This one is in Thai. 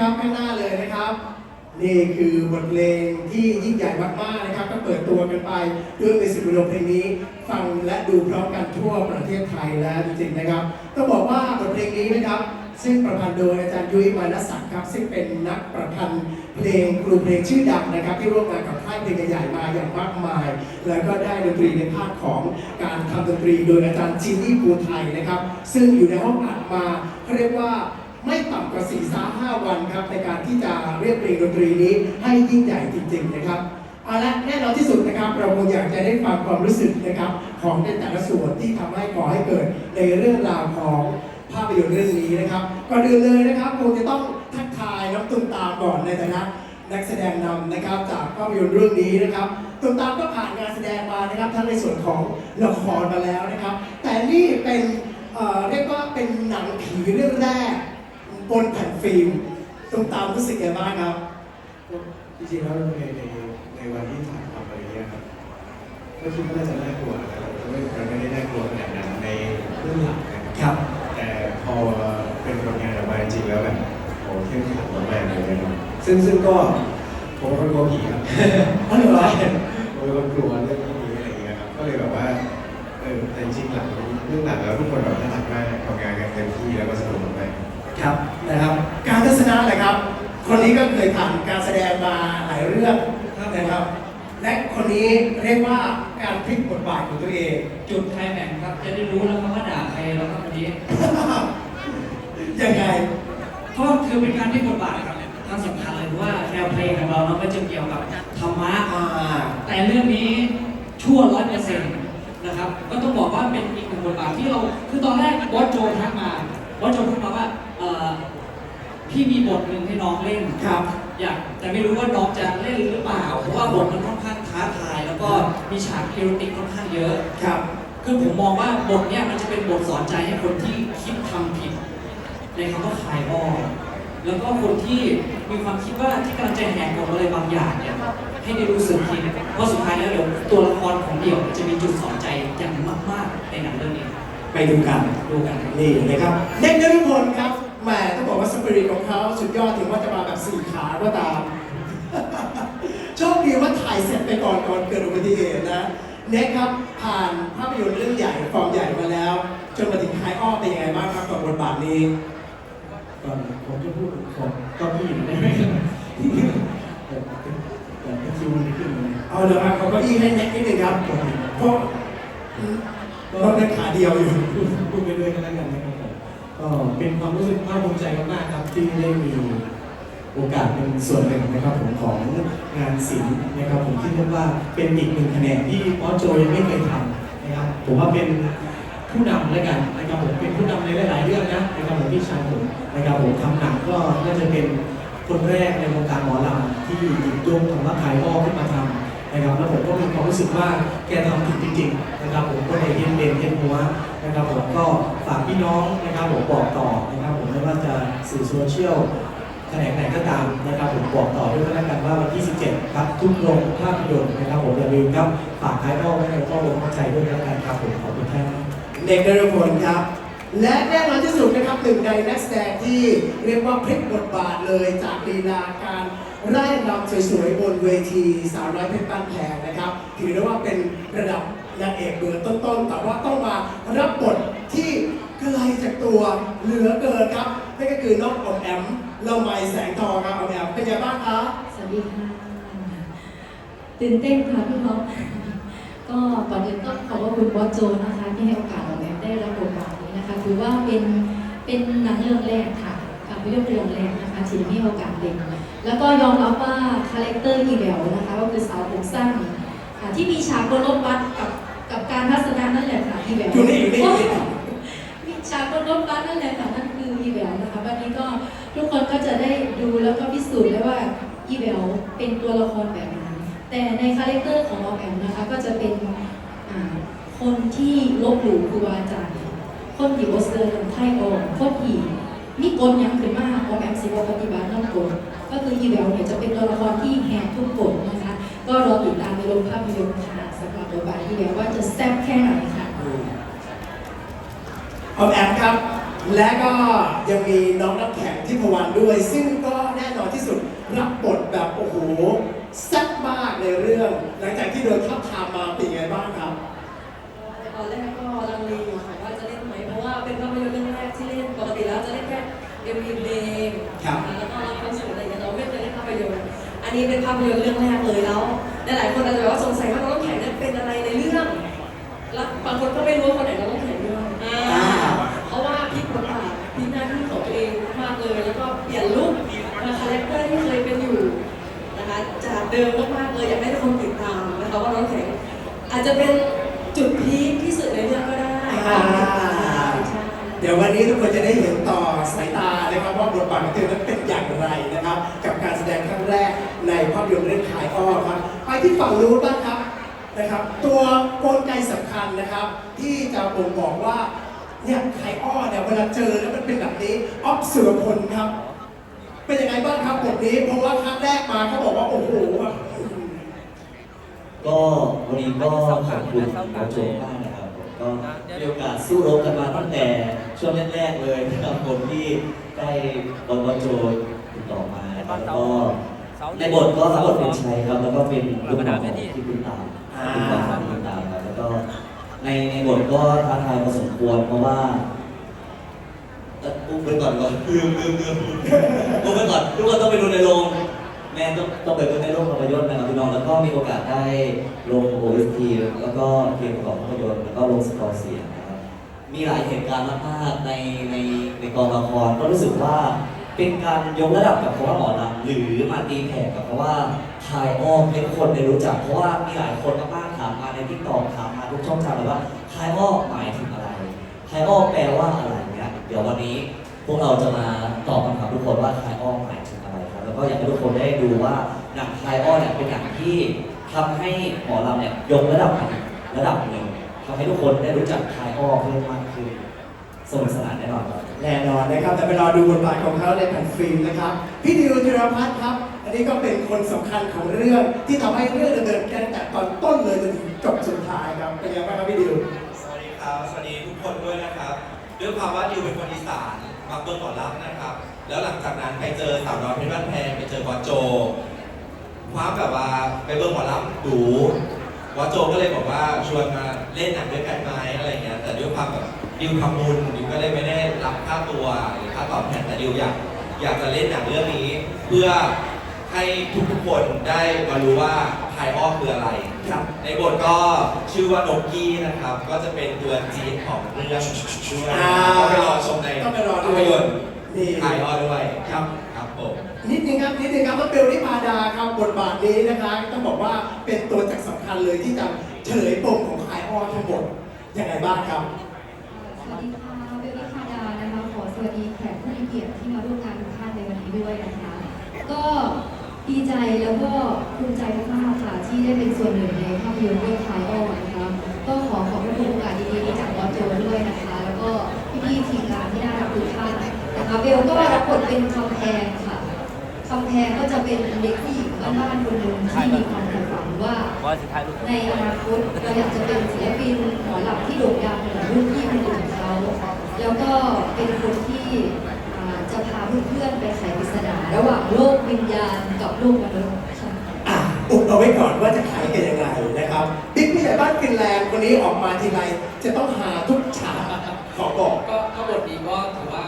ครับข้างหน้าเลยนะครับ นี่คือบทเพลงที่ยิ่งใหญ่มากๆนะครับ ก็เปิดตัวกันไปด้วยมิวสิกวิดีโอเพลงนี้ ฟังและดูพร้อมกันทั่วประเทศไทยแล้วจริงๆนะครับต้องบอกว่าบทเพลงนี้นะครับ ซึ่งประพันธ์โดยอาจารย์ยุ้ยวรรณศักดิ์ครับ ซึ่งเป็นนักประพันธ์เพลงครูเพลงชื่อดังนะครับ ที่ร่วมงานกับค่ายเพลงใหญ่มาอย่างมากมาย แล้วก็ได้ดนตรีในภาคของการทำดนตรีโดยอาจารย์จินนี่ภูไทยนะครับ ซึ่งอยู่ในห้องอัดมาเขาเรียกว่า ไม่ต่ำกว่า4ี่สาห้าวันครับในการที่จะเรียบเรียงดนตรีนี้ให้ยิ่งใหญ่จริง ๆ นะครับเอาละแน่นอนที่สุดนะครับเราคงอยากจะได้ฟังความรู้สึกนะครับของในแต่ละส่วนที่ทำให้ก่อให้เกิดในเรื่องราวของภาพยนตร์เรื่องนี้นะครับก่อนอื่นเลยนะครับคงจะต้องทักทายน้องตุ้มตาก่อนในฐานะนักแสดงนำนะครับจากภาพยนตร์เรื่องนี้นะครับตุ้มตามก็ผ่านงานแสดงมานะครับทั้งในส่วนของละครมาแล้วนะครับ แต่นี่เป็นเอ่อเรียกว่าเป็นหนังผีเรื่องแรก บนแผ่นฟิล์มตรงตามรู้สึกยังไงบ้างครับ จริงๆแล้วในในในวันที่ถ่ายทำอะไรเงี้ยครับก็คิดว่าน่าจะน่ากลัวนะครับแต่ไม่มันไม่ได้น่ากลัวขนาดนั้นในเรื่องหลักนะครับครับ แต่พอเป็นผลงานออกมาจริงๆแล้วแบบโอ้เข้มขันมากๆเลยนะครับซึ่งซึ่งก็ผมเป็นคนกลัวผีครับอ๋อเหรอผมเป็นคนกลัวเรื่องพวกนี้อะไรอย่างเงี้ยครับก็เลยแบบว่าเออแต่จริงๆหลังเรื่องหลังแล้วทุกคนแบบน่ารักมากทำงานกันเต็มที่แล้วก็สนุกมาก ครับนะครับ การทัศนะแหละครับ คนนี้ก็เคยผ่านการแสดงมาหลายเรื่องนะครับ และคนนี้เรียกว่าการพลิกบทบาทของตัวเอง จุดไคลแม็กครับ จะได้รู้แล้วครับว่าด่าใครแล้วครับวันนี้ ยังไงก็คือเป็นการที่บทบาทครับทั้งสำคัญเลยว่าแนวเพลงของเราเนาก็จะเกี่ยวกับธรรมะอ่าแต่เรื่องนี้ชั่วร้อยเปอร์เซ็นต์นะครับ ก็ต้องบอกว่าเป็นอีกหนึ่งบทบาทที่เรา คือตอนแรกบอสโจทักมาบอสโจทักมาว่า พี่มีบทหนึ่งให้น้องเล่นครับ อยากแต่ไม่รู้ว่าน้องจะเล่นหรือเปล่า เพราะว่าบทมันค่อนข้างท้าทาย แล้วก็มีฉากคิวติกค่อนข้างเยอะ ครับ คือผมมองว่าบทเนี้ยมันจะเป็นบทสอนใจให้คนที่คิดทำผิด ในคำว่าขายอ้อแล้วก็คนที่มีความคิดว่าที่กำลังจะแหกกฎอะไรบางอย่างเนี่ยให้ได้รู้สึกทีเพราะสุดท้ายแล้วเดี๋ยวตัวละครของเดี่ยวจะมีจุดสอนใจอย่างมาก ๆ ในหนังเรื่องนี้ ไปดูกันดูกันครับนี่นะครับเด็กนฤพลครับ แหมต้องบอกว่าสปิริตของเขาสุดยอดถึงว่าจะมาแบบสี่ขาก็ตาม โชคดีว่าถ่ายเสร็จไปก่อนก่อนเกิดอุบัติเหตุนะเน็กครับผ่านภาพยนตร์เรื่องใหญ่ฟอร์มใหญ่มาแล้ว จนมาถึงท้ายอ้อเป็นยังไงบ้างครับกับบทบาทนี้ก่อนผมจะพูดของเก้าอี้ได้ไหมแต่แต่คิวมันไม่ขึ้นเลยเอาเดี๋ยวครับเขาก็อี้ให้เน็กนิดนึงครับเพราะเราเป็นขาเดียวอยู่พูดพูดไปด้วยกันแล้วกันนะครับผม ก็เป็นความรู้สึกภาคภูมิใจมากๆครับที่ได้มีโอกาสเป็นส่วนหนึ่งนะครับผมของงานศิลป์นะครับผมที่เรียกว่าเป็นอีกหนึ่งแขนงที่ออสโจยังไม่เคยทำนะครับผมว่าเป็นผู้นำแล้วกันนะครับผมเป็นผู้นำในหลายๆเรื่องนะนะครับผมพี่ชายผมนะครับผมทำหนังก็น่าจะเป็นคนแรกในวงการหมอลำที่หยิบยกคำว่าขายอ้อขึ้นมาทำนะครับแล้วผมก็มีความรู้สึกว่าแกทำถูกจริงๆนะครับผมก็เลยเห็นเด่นเห็นหัว นะครับผมก็ฝากพี่น้องนะครับผมบอกต่อนะครับผมไม่ว่าจะสื่อโซเชียลแขนงไหนก็ตามนะครับผมบอกต่อด้วยกันแล้วกันว่าวันที่ 17 ครับ ทุกโรงภาพยนตร์นะครับผมอย่าลืมครับฝากขายอ้อไว้ในข้อมูลเข้าใจด้วยกันแล้วกันครับผมขอบคุณท่านเด็กนฤพลครับ และแน่นอนที่สุดนะครับหนึ่งในนักแสดงที่เรียกว่าพลิกบทบาทเลยจากลีลาการไล่รำสวยๆบนเวทีสาวน้อยเพชรบ้านแพงนะครับถือได้ว่าเป็นระดับ นางเอกเบอร์ต้นๆ แต่ว่าต้องมารับบทที่ไกลจากตัวเหลือเกินครับนั่นก็คือน้องอมแอมเราไมแสงทองครับอมแอมเป็นยังไงบ้างคะสวัสดีค่ะ ตื่นเต้นค่ะพี่ท็อปก็ก่อนอื่นต้องขอบคุณบอสโจนะคะ ที่ให้โอกาสเราแบบได้รับบทบาทนี้นะคะถือว่าเป็นเป็นหนังเรื่องแรกค่ะภาพยนตร์เรื่องแรกนะคะที่ได้มีโอกาสเล่นแล้วก็ยอมรับว่าคาแรคเตอร์อีแววนะคะก็คือสาวผมสั้นที่มีฉากบนรถบัสกับ กับการทัศนะนั่นแหละค่ะอีแววอยู่นี่อยู่นี่อยู่นี่มีฉากบนรถบัสนั่นแหละค่ะนั่นคืออีแววนะคะวันนี้ก็ทุกคนก็จะได้ดูแล้วก็พิสูจน์ได้ว่าอีแววเป็นตัวละครแบบไหนแต่ในคาแรคเตอร์ของออมแอมนะคะก็จะเป็นอ่าคนที่ลบหลู่ครูบาอาจารย์คนที่โอเซอร์ไทยออนคนที่มีกลยังขึ้นมาออมแอมสิบปฏิบัตินั่นกลก็คืออีแววเนี่ยจะเป็นตัวละครที่แหกทุกกฎนะคะ ก็รอติดตามในโรงภาพยนตร์ค่ะ เดี๋ยวบาทีเดียวว่าจะแซ่บแค่ไหนค่ะออมแอบครับ และก็ยังมีน้องน้ำแข็งที่พวันด้วย ซึ่งก็แน่นอนที่สุดรับบทแบบโอ้โหแซ่บมากในเรื่อง หลังจากที่โดนทับทามมาเป็นไงบ้างครับแต่อนแรกก็ลังเลอยู่ค่ะว่าจะเล่นไหมเพราะว่าเป็นภาพยนตร์เรื่องแรกที่เล่นปกติแล้วจะเล่นแค่เอ็มวีเพลงแล้วก็ละครสื่ออะไรอย่างเงี้ยเราไม่เคยเล่นภาพยนตร์อันนี้เป็นภาพยนตร์เรื่องแรกเลยแล้วหลายคนอาจจะบบว่าสงสัยว่าเรา เป็นอะไรในเรื่อง แล้วบางคนก็ไม่รู้ว่าคนไหนน้องน้ำแข็งด้วยอ่าเพราะว่าพลิกบทบาทพลิกหน้าที่ของตัวเองมากเลย แล้วก็เปลี่ยนลุคมาคาแรคเตอร์ที่เคยเป็นอยู่นะคะจากเดิมมากๆเลยอยากให้ทุกคนติดตามนะคะว่าน้องแข็งอาจจะเป็นจุดพีคที่สุดในเรื่องก็ได้อ่าใช่เดี๋ยววันนี้ทุกคนจะได้เห็นต่อสายตานะครับว่าบทบาทของเธอนั้นเป็นอย่างไรนะครับ กับการแสดงครั้งแรกในภาพยนตร์เรื่องขายอ้อครับไปที่ฝั่งนู้นบ้างครับ นะครับ ตัวกลไกสำคัญนะครับ ที่จะบ่งบอกว่าเนี่ยขายอ้อเนี่ยเวลาเจอแล้วมันเป็นแบบนี้ออฟเสุรพลครับ เป็นยังไงบ้างครับบทนี้ เพราะว่าครั้งแรกมาเขาบอกว่า โอ้โหแบบก็วันนี้ก็ขอบคุณโค้ชโจมากนะครับก็มีโอกาสสู้รบกันมาตั้งแต่ช่วงแรกๆเลยนะครับผมที่ได้บอลโจติดต่อมาแล้วก็ ในบทก็รับบทเป็นชัยครับ แล้วก็เป็นลูกน้องของที่คุณตามลูกน้องของคุณตามครับแล้วก็ในในบทก็ท้าทายพอสมควรเพราะว่าเอ่ออุ้มไปก่อนก่อนลืมลืมลืมอุ้มไปก่อนทุกคนต้องไปดูในโรงแม่ต้องต้องไปดูในโรงภาพยนตร์นะครับพี่น้องแล้วก็มีโอกาสได้ลง OST แล้วก็เพลงประกอบภาพยนตร์แล้วก็ลงสกอร์เสียงนะครับมีหลายเหตุการณ์มากๆในในในกองละครก็รู้สึกว่า เป็นการยกระดับกับคำว่าหมอลำหรือมาตีแผ่กับคำว่าทายอ้อมให้คนได้รู้จัก เพราะว่ามีหลายคนมากๆถามมาในทิกตอกถามมาทุกช่องทางเลยว่าทายอ้อมหมายถึงอะไรทายอ้อมแปลว่าอะไรเนี่ยเดี๋ยววันนี้พวกเราจะมาตอบคำถามทุกคนว่าทายอ้อมหมายถึงอะไรครับแล้วก็อยากให้ทุกคนได้ดูว่าหนังไทยอ้อเนี่ยเป็นหนังที่ทำให้หมอลำเนี่ยยกระดับระดับหนึ่งทำให้ทุกคนได้รู้จักไทยอ้อเพิ่มมากขึ้น สนุกสนานแน่นอนครับแน่นอนนะครับ แต่ไปรอดูบทบาทของเขาในแผ่นฟิล์มนะครับ พี่ดิวธีรพัฒน์ครับ อันนี้ก็เป็นคนสำคัญของเรื่องที่ทำให้เรื่องดำเนินกันแต่ตอนต้นเลยจนถึงจบสุดท้ายครับเป็นยังไงบ้างครับพี่ดิวสวัสดีครับ สวัสดีทุกคนด้วยนะครับด้วยความว่าดิวเป็นคนอีสานมักเบิ้งหมอลับนะครับ แล้วหลังจากนั้นไปเจอสาวน้อยเพชรบ้านแพงไปเจอบอสโจความแบบว่าไปเบิ้งหมอลับดูบอสโจก็เลยบอกว่าชวนมาเล่นหนังด้วยกันไหมอะไรเงี้ยแต่ด้วยความแบบ ดิวทำบุญดิวก็เลยไม่ได้รับค่าตัวหรือค่าตอบแทนแต่ดิวอยากอยากจะเล่นหนังเรื่องนี้ เพื่อให้ทุกๆคนได้มารู้ว่าภายอ้อคืออะไรครับในบทก็ชื่อว่านกกี้นะครับ ก็จะเป็นตัวจีนของเรื่องด้วยอ่าก็ไปรอชมในต้องไปรอดู ภาพยนตร์นี่ไทยออด้วยครับครับผมนิดนึงครับนิดนึงครับน้องเบลนิพาดาครับบทบาทนี้นะคะต้องบอกว่าเป็นตัวจักรสำคัญเลยที่จะเฉลยปมของคายอ้อทั้งหมดยังไงบ้างครับ สวัสดีค่ะเบลลิคาดานะคะขอสวัสดีแขกผู้มีเกียรติที่มาร่วมงานทุกท่านในวันนี้ด้วยนะคะ ก็ดีใจแล้วก็ภูมิใจมากๆค่ะที่ได้เป็นส่วนหนึ่งในภาพยนตร์เรื่องคายอ้อนะคะก็ขอขอบพระคุณโอกาสดีๆจากบอสโจด้วยนะคะ แล้วก็พี่ๆทีมงานที่น่ารักทุกท่านนะคะเบลก็รับบทเป็นคำแพงค่ะคำแพงก็จะเป็นเด็กผู้หญิงบ้านๆคนหนึ่งที่มีความ ใฝ่ฝันว่าในอนาคตเราอยากจะเป็นศิลปินหมอลำที่โด่งดังเหมือนรุ่นพี่คนอื่นเขาแล้วก็เป็นคนที่อ่าจะพาเพื่อนๆไปไขปริศนาระหว่างโลกวิญญาณกับโลกมนุษย์ค่ะอะอุบเอาไว้ก่อนว่าจะขายกันยังไงนะครับบิ๊กผู้ใหญ่บ้านฟินแลนด์วันนี้ออกมาทีไรจะต้องหาทุกฉากขอบอกก็ก็บทนี้ก็ถือว่า